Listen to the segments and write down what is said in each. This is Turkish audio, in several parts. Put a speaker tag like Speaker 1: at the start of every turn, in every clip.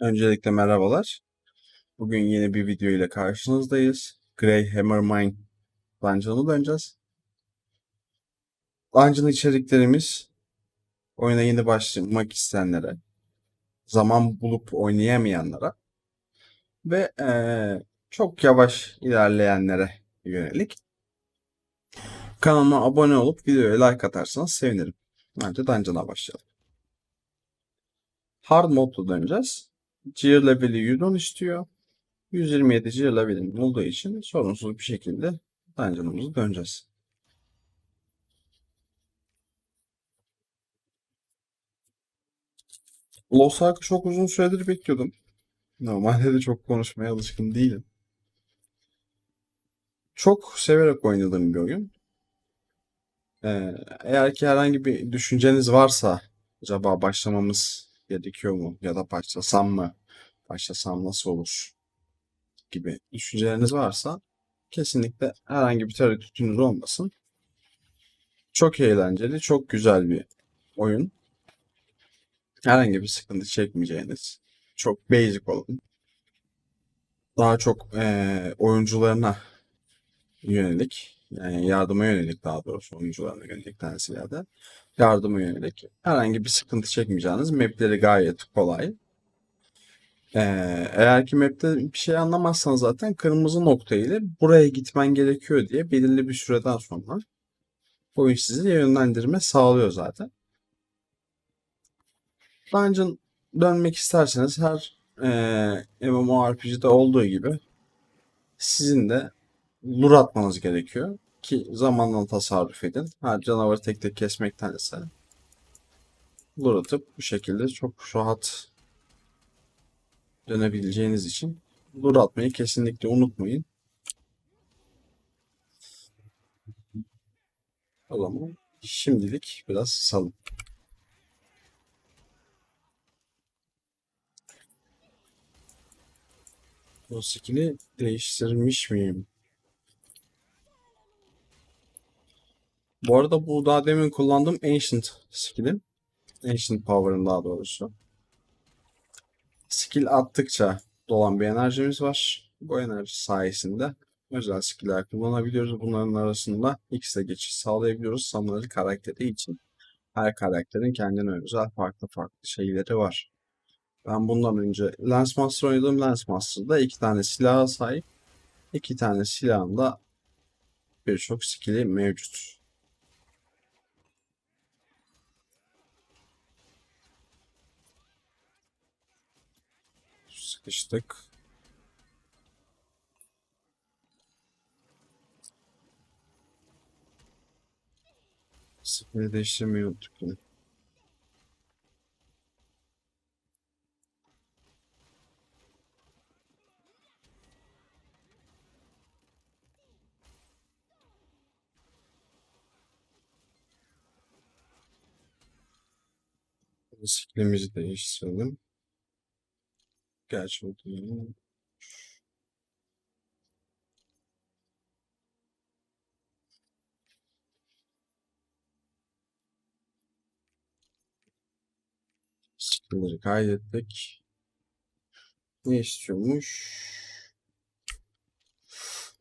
Speaker 1: Öncelikle merhabalar. Bugün yeni bir video ile karşınızdayız. Grey Hammer Mine Dungeon'a döneceğiz. Dungeon içeriklerimiz oyuna yeni başlamak isteyenlere, zaman bulup oynayamayanlara ve eee, çok yavaş ilerleyenlere yönelik. Kanalıma abone olup videoya like atarsanız sevinirim. Bence Dungeon'a başlayalım. Hard modda döneceğiz. Gear level'i 110 istiyor. 127 gear level'im olduğu için sorunsuz bir şekilde dungeon'ımıza döneceğiz. Lost Ark'ı çok uzun süredir bekliyordum. Normalde de çok konuşmaya alışkın değilim. Çok severek oynadığım bir oyun. Ee, eğer ki herhangi bir düşünceniz varsa acaba başlamamız gerekiyor mu ya da başlasam mı başlasam nasıl olur gibi düşünceleriniz varsa kesinlikle herhangi bir tereddütünüz olmasın. Çok eğlenceli, çok güzel bir oyun. Herhangi bir sıkıntı çekmeyeceğiniz, çok basic olan, daha çok eee, oyuncularına yönelik, yani yardıma yönelik daha doğrusu oyuncularına yönelikten ziyade yardıma yönelik herhangi bir sıkıntı çekmeyeceğiniz mapleri gayet kolay. Ee, eğer ki map'te bir şey anlamazsan zaten kırmızı nokta ile buraya gitmen gerekiyor diye belirli bir süreden sonra oyun size yönlendirme sağlıyor zaten. Dungeon dönmek isterseniz her eee MMORPG'de olduğu gibi sizin de lure atmanız gerekiyor ki zamanla tasarruf edin. Her canavarı tek tek kesmektense lure atıp bu şekilde çok rahat dönebileceğiniz için lure atmayı kesinlikle unutmayın. O zaman şimdilik biraz salın. O skill'i değiştirmiş miyim? Bu arada bu daha demin kullandığım Ancient skill'im. Ancient Power'ın daha doğrusu. Skill attıkça dolan bir enerjimiz var. Bu enerji sayesinde özel skill'ler kullanabiliyoruz. Bunların arasında X'e geçiş sağlayabiliyoruz. Samurai karakteri için. Her karakterin kendine özel farklı farklı şeyleri var. Ben bundan önce Lensmaster oynadım. Lensmaster'da iki tane silaha sahip. İki tane silahın da birçok skill'i mevcut. Sıkıştık. Skill'i değiştirmeyi unuttuk yine. Skill'imizi değiştirelim. Gerçi o. Skill'leri kaydettik. Ne istiyormuş?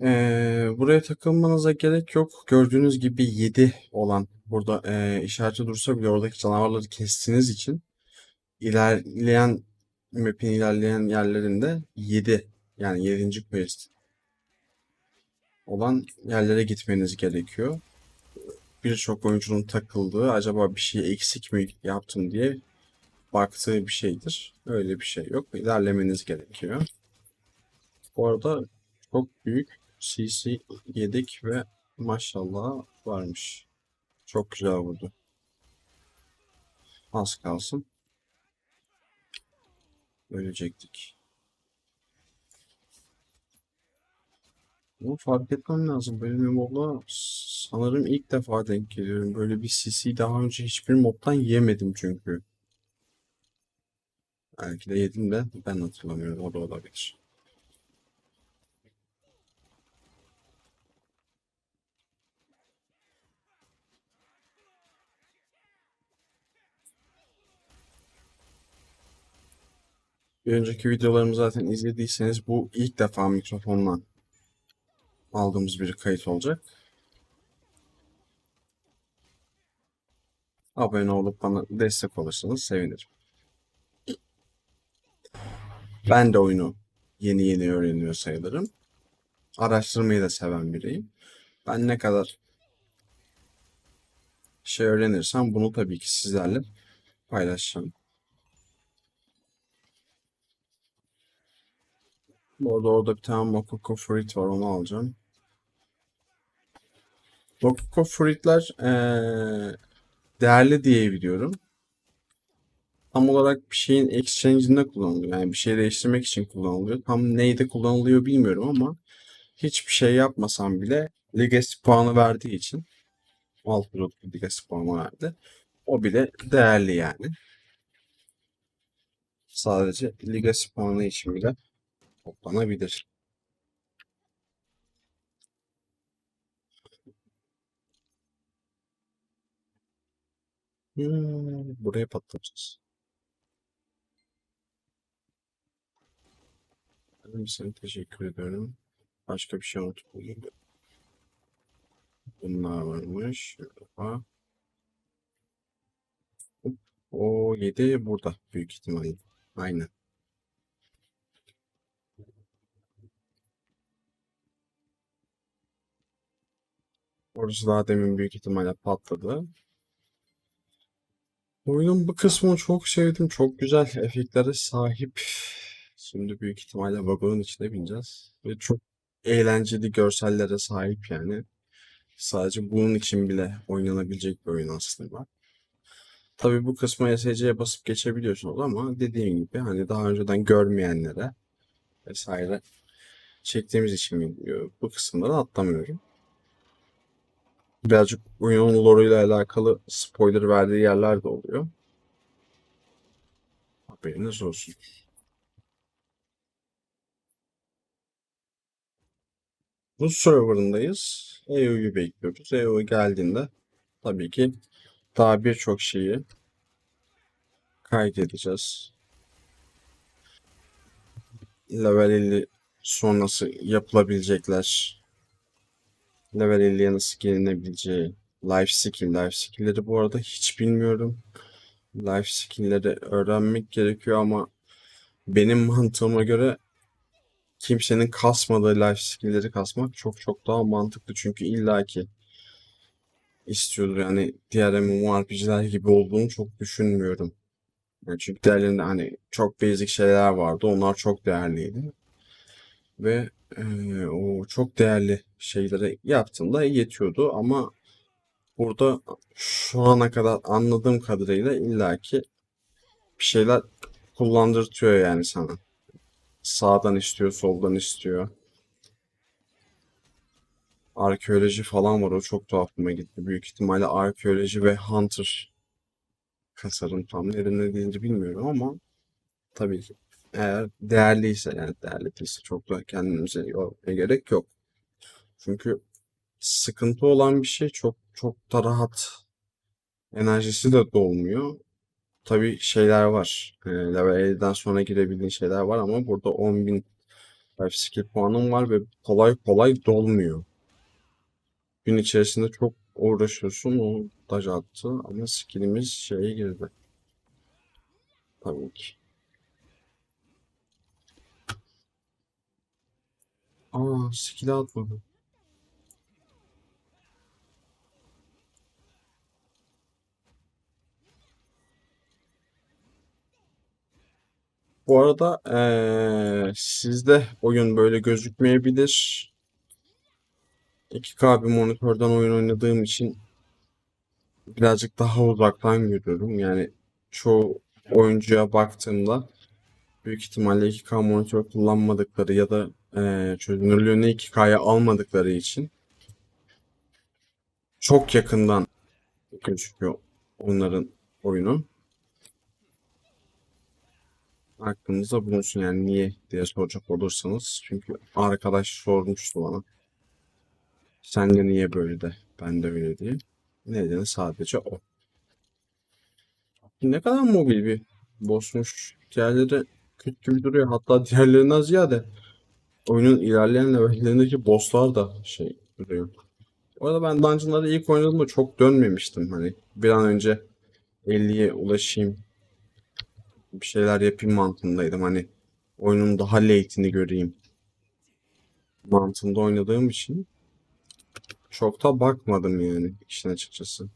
Speaker 1: Ee, buraya takılmanıza gerek yok. Gördüğünüz gibi 7 olan burada ee, işareti dursa bile oradaki canavarları kestiğiniz için ilerleyen map'in ilerleyen yerlerinde 7 yani 7. quest olan yerlere gitmeniz gerekiyor. Birçok oyuncunun takıldığı acaba bir şey eksik mi yaptım diye baktığı bir şeydir. Öyle bir şey yok. İlerlemeniz gerekiyor. Bu arada çok büyük CC yedik ve maşallah varmış. Çok güzel vurdu. Az kalsın. Ölecektik. Bunu fark etmem lazım. Benim mobla sanırım ilk defa denk geliyorum. Böyle bir CC daha önce hiçbir mobdan yemedim çünkü. Belki de yedim de ben hatırlamıyorum. O da olabilir. Bir önceki videolarımı zaten izlediyseniz bu ilk defa mikrofonla aldığımız bir kayıt olacak. Abone olup bana destek olursanız sevinirim. Ben de oyunu yeni yeni öğreniyor sayılırım. Araştırmayı da seven biriyim. Ben ne kadar şey öğrenirsem bunu tabii ki sizlerle paylaşacağım. Bu arada orada bir tane Mokoko Fruit var onu alacağım. Mokoko Fruit'ler eee, değerli diye biliyorum. Tam olarak bir şeyin exchange'inde kullanılıyor. Yani bir şey değiştirmek için kullanılıyor. Tam neyde kullanılıyor bilmiyorum ama hiçbir şey yapmasam bile Legacy puanı verdiği için alt blok Legacy puanı verdi. O bile değerli yani. Sadece Legacy puanı için bile toplanabilir. Hmm, buraya patlatacağız. Ben sana teşekkür ediyorum. Başka bir şey unutmayayım. Bunlar varmış. Şurada. O 7 burada büyük ihtimalle. Aynen. Orası daha demin büyük ihtimalle patladı. Oyunun bu kısmını çok sevdim. Çok güzel efektlere sahip. Şimdi büyük ihtimalle vagonun içine bineceğiz. Ve çok eğlenceli görsellere sahip yani. Sadece bunun için bile oynanabilecek bir oyun aslında. Tabii bu kısmı SC'ye basıp geçebiliyorsunuz ama dediğim gibi hani daha önceden görmeyenlere vesaire çektiğimiz için. Bu kısımları atlamıyorum. Birazcık oyunun lore'uyla alakalı spoiler verdiği yerler de oluyor. Haberiniz olsun. Rus serverındayız. EU'yu bekliyoruz. EU geldiğinde tabii ki daha birçok şeyi kaydedeceğiz. Level 50 sonrası yapılabilecekler. Level 50'ye nasıl gelinebileceği. Life skill. Life skill'leri bu arada hiç bilmiyorum. Life skill'leri öğrenmek gerekiyor ama benim mantığıma göre kimsenin kasmadığı life skill'leri kasmak çok çok daha mantıklı. Çünkü illaki istiyordur. Yani diğer MMORPG'ler gibi olduğunu çok düşünmüyorum. Yani çünkü diğerlerinde hani çok basic şeyler vardı. Onlar çok değerliydi. Ve o çok değerli şeyleri yaptığında yetiyordu ama burada şu ana kadar anladığım kadarıyla illaki bir şeyler kullandırtıyor yani sana. Sağdan istiyor, soldan istiyor. Arkeoloji falan var. O çok tuhafıma gitti. Büyük ihtimalle arkeoloji ve hunter kasarım tam nerede deyince bilmiyorum ama tabii ki eğer değerliyse yani değerli değilse çok da kendimize yormaya gerek yok. Çünkü sıkıntı olan bir şey çok çok da rahat enerjisi de dolmuyor. Tabii şeyler var. E, level 50'den sonra girebildiğin şeyler var ama burada 10.000 life skill puanım var ve kolay kolay dolmuyor. Gün içerisinde çok uğraşıyorsun. O daj attı ama skillimiz şeye girdi. Tabii ki. Aa skill atmadı. Bu arada eee, sizde oyun böyle gözükmeyebilir. 2K bir monitörden oyun oynadığım için birazcık daha uzaktan görüyorum. Yani çoğu oyuncuya baktığımda büyük ihtimalle 2K monitör kullanmadıkları ya da eee çözünürlüğünü 2K'ya almadıkları için çok yakından gözüküyor onların oyunu. Aklınızda bulunsun yani niye diye soracak olursanız. Çünkü arkadaş sormuştu bana. Sen de niye böyle de ben de öyle diye. Nedeni sadece o. Ne kadar mobil bir bossmuş. Diğerleri kötü duruyor. Hatta diğerlerinden ziyade oyunun ilerleyen levellerindeki bosslar da şey duruyor. Bu arada ben Dungeon'ları ilk oynadığımda çok dönmemiştim. Hani bir an önce 50'ye ulaşayım. Bir şeyler yapayım mantığındaydım. Hani oyunun daha late'ini göreyim. Mantığında oynadığım için çok da bakmadım yani işin açıkçası.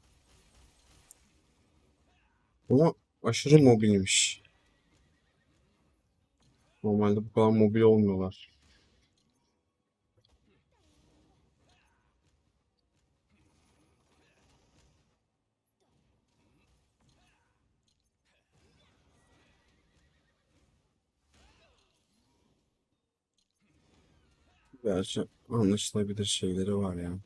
Speaker 1: Ama aşırı mobilmiş. Normalde bu kadar mobil olmuyorlar. Gerçi anlaşılabilir şeyleri var ya.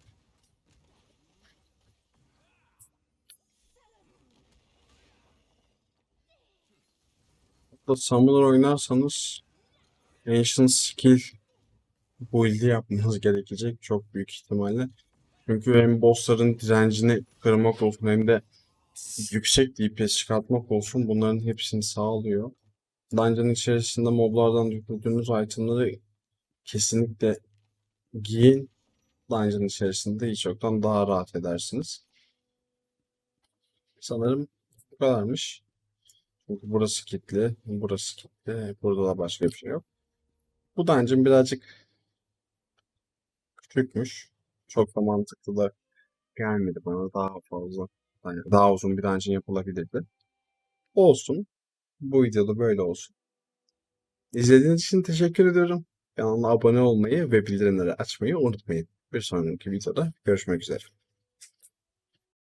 Speaker 1: Hatta Summoner oynarsanız Ancient Skill build'i yapmanız gerekecek çok büyük ihtimalle. Çünkü hem bossların direncini kırmak olsun hem de yüksek DPS çıkartmak olsun bunların hepsini sağlıyor. Dungeon içerisinde moblardan düşürdüğünüz itemları kesinlikle giyin. Dungeon içerisinde hiç yoktan daha rahat edersiniz. Sanırım bu kadarmış. Çünkü burası kilitli, burası kilitli, burada da başka bir şey yok. Bu dungeon birazcık küçükmüş. Çok da mantıklı da gelmedi bana daha fazla. Yani daha uzun bir dungeon yapılabilirdi. Olsun. Bu videoda böyle olsun. İzlediğiniz için teşekkür ediyorum. Kanalıma abone olmayı ve bildirimleri açmayı unutmayın. Bir sonraki videoda görüşmek üzere.